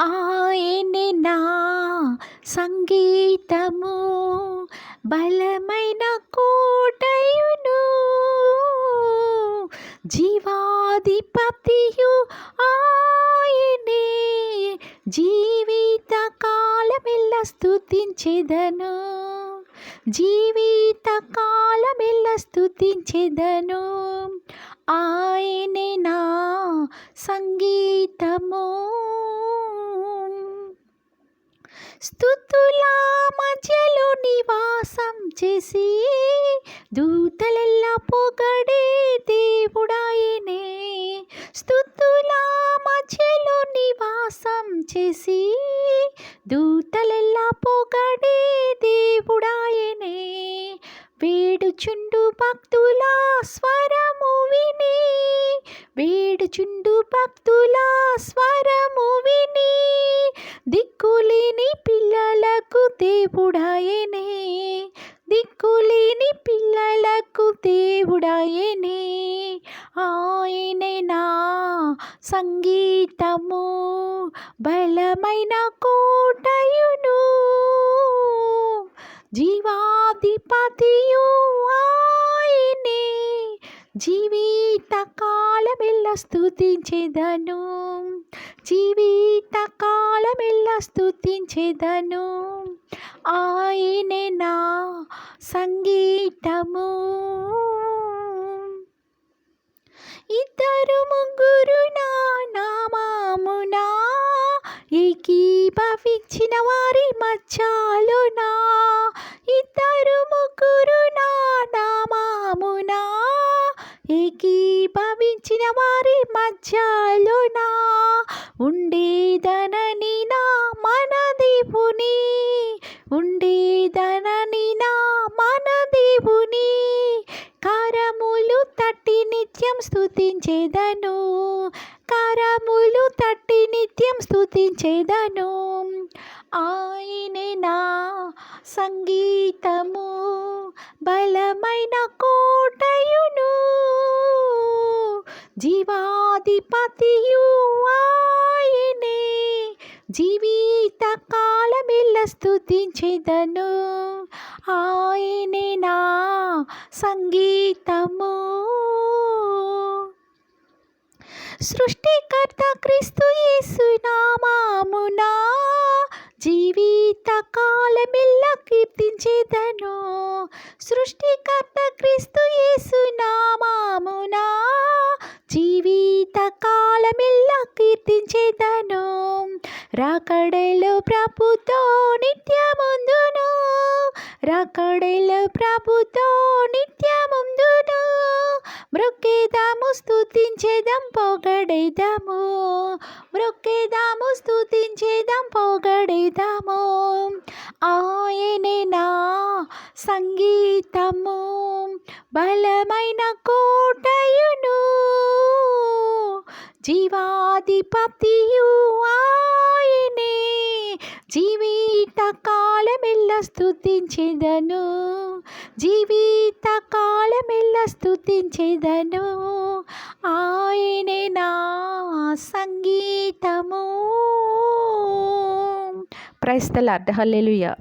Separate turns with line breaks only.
ఆయనే నా సంగీతము బలమైన కోటయును. జీవాధిపతియు ఆయనే జీవిత కాలమెల్ల స్థుతించెదను జీవిత కాలమెల్ల స్థుతించెదను ఆయన నా సంగీతము స్థుతుల మధ్యలో నివాసం చేసి దూతలెల్లా పొగడే దేవుడాయనే. స్థుతుల మధ్యలో నివాసం చేసి దూతలెల్లా పొగడే దేవుడాయనే. వేడుచుండు భక్తుల స్వరము విని. వేడుచుండు భక్తుల స్వరము విని. దిక్కులేని పిల్లలకు దేవుడాయనే. దిక్కులేని పిల్లలకు దేవుడాయనే. ఆయనే నా సంగీతము బలమైన కోటయును. జీవాధిపతియు ఆయనే. జీవి కాలమెల్ల స్థుతించేదను జీవిత కాలమెల్ల స్థుతించేదను ఆయనే నా సంగీతము. ఏకీభవించిన వారి మధ్యలోనా? ఉండేదనని నా మన దేవుని ఉండేదనని నా మన దేవుని కారములు తట్టి నిత్యం స్థుతించేదను కారములు తట్టి నిత్యం స్థుతించేదను ఆయనే నా సంగీతము. బలమైన కో జీవాధిపతియు ఆయనే. జీవిత కాలమిల్ల స్థుతించేదను ఆయనే నా సంగీతము. సృష్టికర్త క్రీస్తు యేసు నామామునా జీవిత కాలమిల్ల కీర్తించేదను. సృష్టికర్త క్రీస్తు యేసు నామామునా రాకడలో ప్రభుతో నిత్యముందును. రాకడలో ప్రభుతో నిత్యముందును. మృక్కేదాము స్థుతించేదం పొగడేదాము. మృక్కేదాము స్థుతించేదం పొగడేదాము. ఆయనే నా సంగీతము. బలమైన కోటయును. జీవాధిపతియు జీవిత కాలమెల్ల స్థుతించేదను జీవిత కాలమెల్ల స్థుతించేదను ఆయనే నా సంగీతము. ప్రైస్తల హల్లెలూయా.